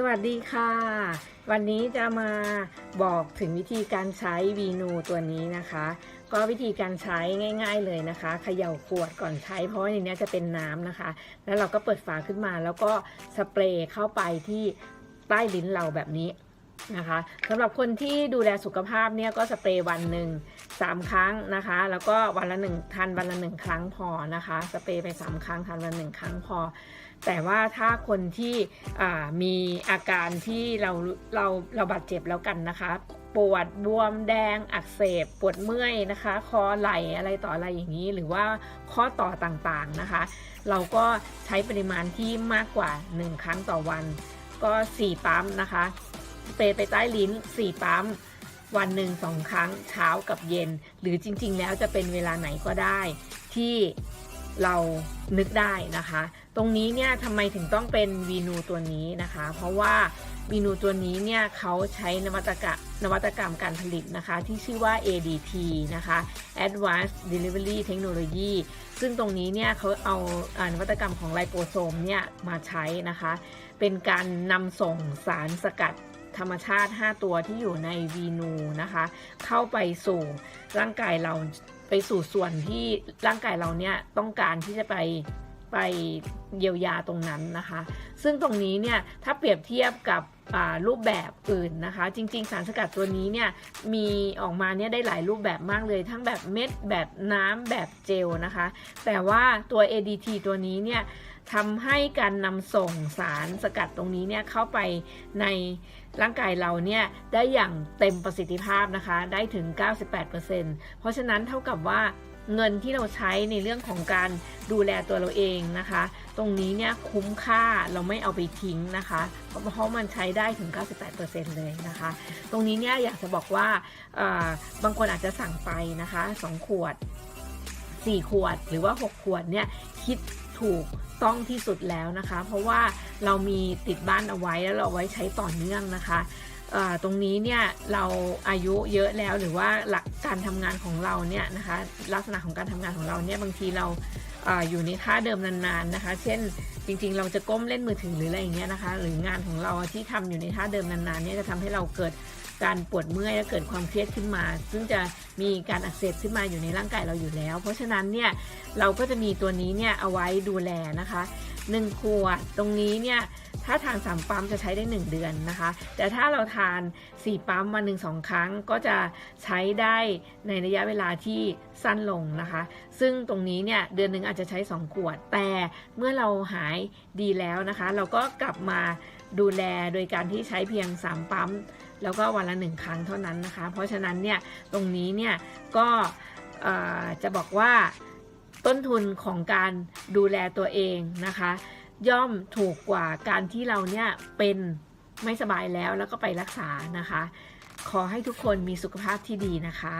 สวัสดีค่ะ วันนี้จะมาบอกถึงวิธีการใช้วีนูตัวนี้นะคะ ก็วิธีการใช้ง่าย ๆเลยนะคะเขย่าขวดก่อนใช้เพราะว่าในนี้จะเป็นน้ำนะคะ แล้วเราก็เปิดฝาขึ้นมา แล้วก็สเปรย์เข้าไปที่ใต้ลิ้นเราแบบนี้ นะคะสำหรับคนที่ดูแลสุขภาพเนี่ยก็สเปรย์วันหนึ่งสามครั้งนะคะ แล้วก็วันละหนึ่งทานวันละหนึ่งครั้งพอนะคะ สเปรย์ไปสามครั้งทานวันละหนึ่งครั้งพอ แต่ว่าถ้าคนที่มีอาการที่เราเราเราบาดเจ็บแล้วกันนะคะ ปวดบวมแดงอักเสบ ปวดเมื่อยนะคะ คอไหลอะไรต่ออะไรอย่างนี้ หรือว่าข้อต่อต่างๆนะคะ เราก็ใช้ปริมาณที่มากกว่า 1 ครั้งต่อวัน ก็ 4 ปั๊มนะคะ สเปรย์ไปใต้ลิ้น 4 ปั๊ม วันหนึ่งสองครั้งเช้ากับเย็น หรือจริง ๆ แล้วจะเป็นเวลาไหนก็ได้ ที่เรานึกได้นะคะ ตรงนี้เนี่ยทำไมถึงต้องเป็นวีนูตัวนี้นะคะ เพราะว่าวีนูตัวนี้เนี่ยเขาใช้นวัตกรรมนวัตกรรมการผลิตนะคะ ที่ชื่อว่า ADT นะคะ Advanced Delivery Technology ซึ่งตรงนี้เนี่ยเขาเอานวัตกรรมของไลโปโซมเนี่ยมาใช้นะคะ เป็นการนำส่งสารสกัด ธรรมชาติ 5 ตัวที่อยู่ในวีนูนะคะ เข้าไปสู่ร่างกายเราไปสู่ส่วนที่ร่างกายเราเนี่ยต้องการที่จะไป ไปเยียวยาตรงนั้นนะคะ ซึ่งตรงนี้เนี่ยถ้าเปรียบเทียบกับรูปแบบอื่นนะคะ จริง ๆ สารสกัดตัวนี้เนี่ยมีออกมาเนี่ยได้หลายรูปแบบมากเลย ทั้งแบบเม็ดแบบน้ำแบบเจลนะคะ แต่ว่าตัว ADT ตัวนี้เนี่ยทำให้การนำส่งสารสกัดตรงนี้เนี่ยเข้าไปในร่างกายเราเนี่ยได้อย่างเต็มประสิทธิภาพนะคะ ได้ถึง 98%เพราะฉะนั้นเท่ากับว่า เงินที่เราใช้ในเรื่องของการดูแลตัวเราเองนะคะ ตรงนี้เนี่ยคุ้มค่าเราไม่เอาไปทิ้งนะคะ เพราะมันใช้ได้ถึง 98%เลยนะคะ ตรงนี้เนี่ยอยากจะบอกว่าบางคนอาจจะสั่งไปนะคะ 2 ขวด 4 ขวดหรือว่า 6 ขวดเนี่ยคิดถูกต้องที่สุดแล้วนะคะ เพราะว่าเรามีติดบ้านเอาไว้แล้วเราไว้ใช้ต่อเนื่องนะคะ ตรงนี้เนี่ยเราอายุเยอะแล้วหรือว่าหลักการทำงานของเราเนี่ยนะคะลักษณะของการทำงานของเราเนี่ยบางทีเราอยู่ในท่าเดิมนานๆนะคะ เช่นจริงๆ เราจะก้มเล่นมือถือหรืออะไรอย่างเงี้ยนะคะ หรืองานของเราที่ทำอยู่ในท่าเดิมนานๆเนี่ยจะทำให้เราเกิดการปวดเมื่อยและเกิดความเครียดขึ้นมา ซึ่งจะมีการอักเสบขึ้นมาอยู่ในร่างกายเราอยู่แล้ว เพราะฉะนั้นเนี่ยเราก็จะมีตัวนี้เนี่ยเอาไว้ดูแลนะคะ1ขวดตรงนี้เนี่ย ถ้าทาน 3 ปั๊มจะใช้ได้ 1 เดือนนะคะ แต่ถ้าเราทาน 4 ปั๊มวันหนึ่งสองครั้งก็จะใช้ได้ในระยะเวลาที่สั้นลงนะคะ ซึ่งตรงนี้เนี่ยเดือนหนึ่งอาจจะใช้ 2 ขวด แต่เมื่อเราหายดีแล้วนะคะ เราก็กลับมาดูแลโดยการที่ใช้เพียง 3 ปั๊ม แล้วก็วันละหนึ่งครั้งเท่านั้นนะคะ เพราะฉะนั้นเนี่ยตรงนี้เนี่ยก็จะบอกว่าต้นทุนของการดูแลตัวเองนะคะ ย่อมถูกกว่าการที่เราเนี่ยเป็นไม่สบายแล้วแล้วก็ไปรักษานะคะ ขอให้ทุกคนมีสุขภาพที่ดีนะคะ